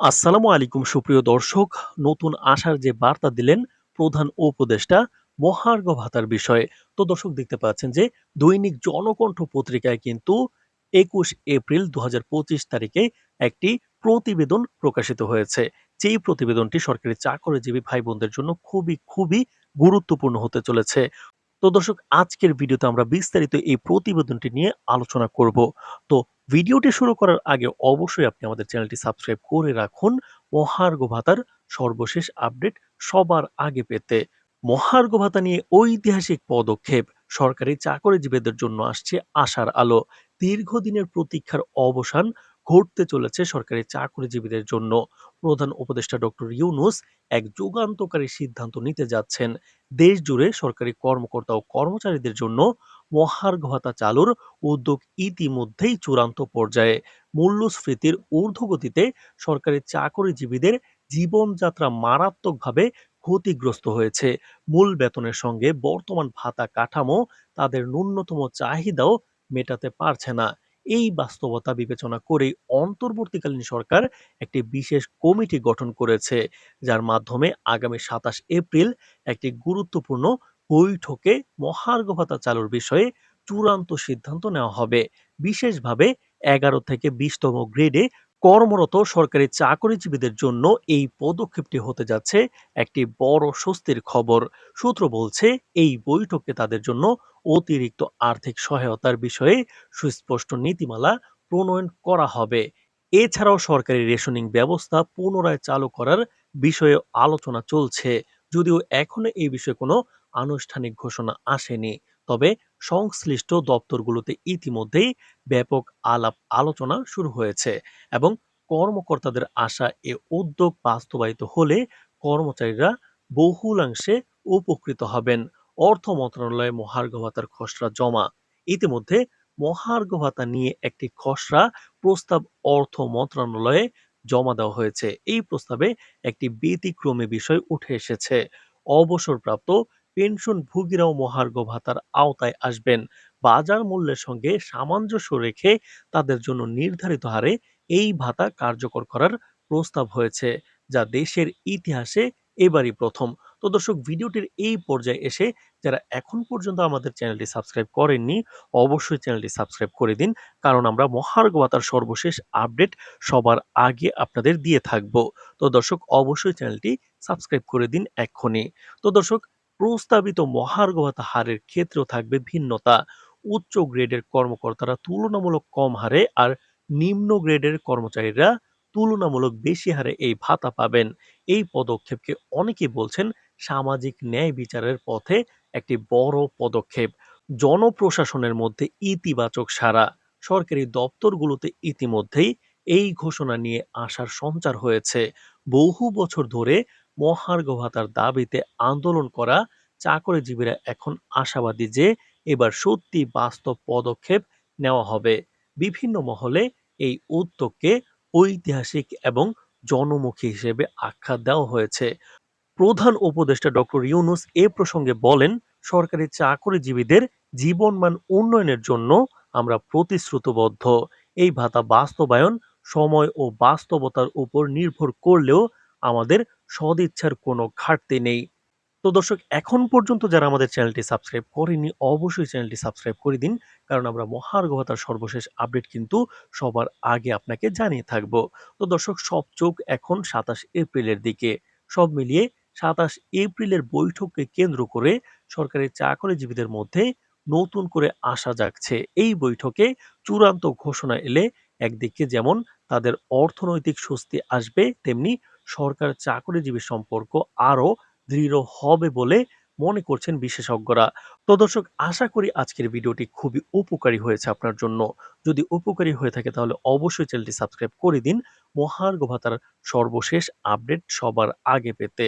আসসালামু আলাইকুম, সুপ্রিয় দর্শক। নতুন আশার যে বার্তা দিলেন প্রধান উপদেষ্টা মহার্ঘ ভাতার বিষয়ে। তো দর্শক, দেখতে পাচ্ছেন যে দৈনিক জনকণ্ঠ পত্রিকায় কিন্তু একুশ এপ্রিল দুহাজার পঁচিশ তারিখে একটি প্রতিবেদন প্রকাশিত হয়েছে। যেই প্রতিবেদনটি সরকারি চাকরিজীবী ভাই বোনদের জন্য খুবই খুবই গুরুত্বপূর্ণ হতে চলেছে। তো দর্শক, আজকের ভিডিওতে আমরা বিস্তারিত এই প্রতিবেদনটি নিয়ে আলোচনা করব। তো ভিডিওটি শুরু করার আগে অবশ্যই আপনি আমাদের চ্যানেলটি সাবস্ক্রাইব করে রাখুন। মহার্ঘ ভাতার সর্বশেষ আপডেট সবার আগে পেতে। মহার্ঘ ভাতা নিয়ে ঐতিহাসিক পদক্ষেপ, সরকারি চাকরিজীবীদের জন্য আসছে আশার আলো। দীর্ঘদিনের প্রতীক্ষার অবসান ঘটতে চলেছে সরকারি চাকরিজীবীদের জন্য। প্রধান উপদেষ্টা ডক্টর ইউনুস এক যুগান্তকারী সিদ্ধান্ত নিতে যাচ্ছেন। দেশ জুড়ে সরকারি কর্মকর্তা ও কর্মচারীদের জন্য মহার্ঘ ভাতা চালুর উদ্যোগ ইতিমধ্যেই চূড়ান্ত পর্যায়ে। মূল্যস্ফীতির ঊর্ধ্বগতিতে সরকারি চাকরিজীবীদের জীবনযাত্রা মারাত্মকভাবে ক্ষতিগ্রস্ত হয়েছে। মূল বেতনের সঙ্গে বর্তমান ভাতা কাঠামো তাদের ন্যূনতম চাহিদাও মেটাতে পারছে না। এই বাস্তবতা বিবেচনা করেই অন্তর্বর্তীকালীন সরকার একটি বিশেষ কমিটি গঠন করেছে, যার মাধ্যমে আগামী সাতাশ এপ্রিল একটি গুরুত্বপূর্ণ বৈঠকে মহার্ঘ ভাতা চালুর বিষয়ে চূড়ান্ত সিদ্ধান্ত নেওয়া হবে। বিশেষভাবে এগারো থেকে বিশতম গ্রেডে কর্মরত সরকারি চাকরিজীবীদের জন্য এই পদক্ষেপটি হতে যাচ্ছে একটি বড় স্বস্তির খবর। সূত্র বলছে, এই বৈঠকে তাদের জন্য অতিরিক্ত আর্থিক সহায়তার বিষয়ে সুস্পষ্ট নীতিমালা প্রণয়ন করা হবে। এছাড়াও সরকারি রেশনিং ব্যবস্থা পুনরায় চালু করার বিষয়ে আলোচনা চলছে। যদিও এখনও এই বিষয়ে কোনো আনুষ্ঠানিক ঘোষণা আসেনি। তবে সংশ্লিষ্ট দপ্তরগুলোতে ইতিমধ্যেই ব্যাপক আলাপ আলোচনা শুরু হয়েছে এবং কর্মকর্তাদের আশা এ উদ্যোগ বাস্তবায়িত হলে কর্মচারীরা বহুলাংশে উপকৃত হবেন। অর্থ মন্ত্রণালয়ে মহার্ঘ ভাতার খসড়া জমা। ইতিমধ্যে মহার্ঘ ভাতা নিয়ে একটি খসড়া প্রস্তাব অর্থ মন্ত্রণালয়ে জমা দেওয়া হয়েছে। এই প্রস্তাবে একটি ব্যতিক্রমী বিষয় উঠে এসেছে। অবসরপ্রাপ্ত পেনশনভোগীরাও মহার্ঘ ভাতার আওতায় আসবেন। বাজার মূল্যের সঙ্গে সামঞ্জস্য রেখে তাদের জন্য নির্ধারিত হারে এই ভাতা কার্যকর করার প্রস্তাব হয়েছে, যা দেশের ইতিহাসে এবারই প্রথম। তো দর্শক, ভিডিওটির এই পর্যায়ে এসে যারা এখন পর্যন্ত আমাদের চ্যানেলটি সাবস্ক্রাইব করেননি, অবশ্যই চ্যানেলটি সাবস্ক্রাইব করে দিন, কারণ আমরা মহার্ঘ ভাতার সর্বশেষ আপডেট সবার আগে আপনাদের দিয়ে থাকব। তো দর্শক, অবশ্যই চ্যানেলটি সাবস্ক্রাইব করে দিন এক্ষুনি। তো দর্শক প্রস্তাবিত মহার্ঘ হারের ক্ষেত্রেও থাকবে ভিন্নতা। উচ্চ গ্রেডের কর্মকর্তারা তুলনামূলক কম হারে আর নিম্ন গ্রেডের কর্মচারীরা তুলনামূলক বেশি হারে এই ভাতা পাবেন। এই পদক্ষেপকে অনেকে বলছেন সামাজিক ন্যায় বিচারের পথে একটি বড় পদক্ষেপ। জনপ্রশাসনের মধ্যে ইতিবাচক সারা সরকারি দপ্তরগুলোতে ইতিমধ্যেই এই ঘোষণা নিয়ে আসার সঞ্চার হয়েছে। বহু বছর ধরে মহার্ঘ ভাতার দাবিতে আন্দোলন করা চাকরিজীবীরা এখন আশাবাদী যে এবার সত্যি বাস্তব পদক্ষেপ নেওয়া হবে। বিভিন্ন মহলে এই উদ্যোগকে ঐতিহাসিক এবং জনমুখী হিসেবে আখ্যা দেওয়া হয়েছে। প্রধান উপদেষ্টা ডক্টর ইউনুস এ প্রসঙ্গে বলেন, সরকারি চাকরিজীবীদের জীবনমান উন্নয়নের জন্য আমরা প্রতিশ্রুতবদ্ধ। এই ভাতা বাস্তবায়ন সময় ও বাস্তবতার উপর নির্ভর করলেও আমাদের সদিচ্ছার কোনো ঘাটতি নেই। তো দর্শক, এখন পর্যন্ত যারা আমাদের চ্যানেলটি সাবস্ক্রাইব করেনি, অবশ্যই চ্যানেলটি সাবস্ক্রাইব করে দিন, কারণ আমরা মহার্ঘ ভাতার সর্বশেষ আপডেট কিন্তু সবার আগে আপনাকে জানিয়ে থাকব। তো দর্শক, সব চোখ এখন সাতাশ এপ্রিলের দিকে। সব মিলিয়ে সাতাশ এপ্রিলের বৈঠককে কেন্দ্র করে সরকারি চাকরিজীবীদের মধ্যে নতুন করে আশা জাগছে। এই বৈঠকে চূড়ান্ত ঘোষণা এলে একদিকে যেমন তাদের অর্থনৈতিক স্বস্তি আসবে, তেমনি সরকার চাকরিজীবী সম্পর্ক আরও দৃঢ় হবে বলে মনে করছেন বিশেষজ্ঞরা। তো দর্শক, আশা করি আজকের ভিডিওটি খুবই উপকারী হয়েছে আপনার জন্য। যদি উপকারী হয়ে থাকে তাহলে অবশ্যই চ্যানেলটি সাবস্ক্রাইব করে দিন। মহার্ঘ ভাতার সর্বশেষ আপডেট সবার আগে পেতে।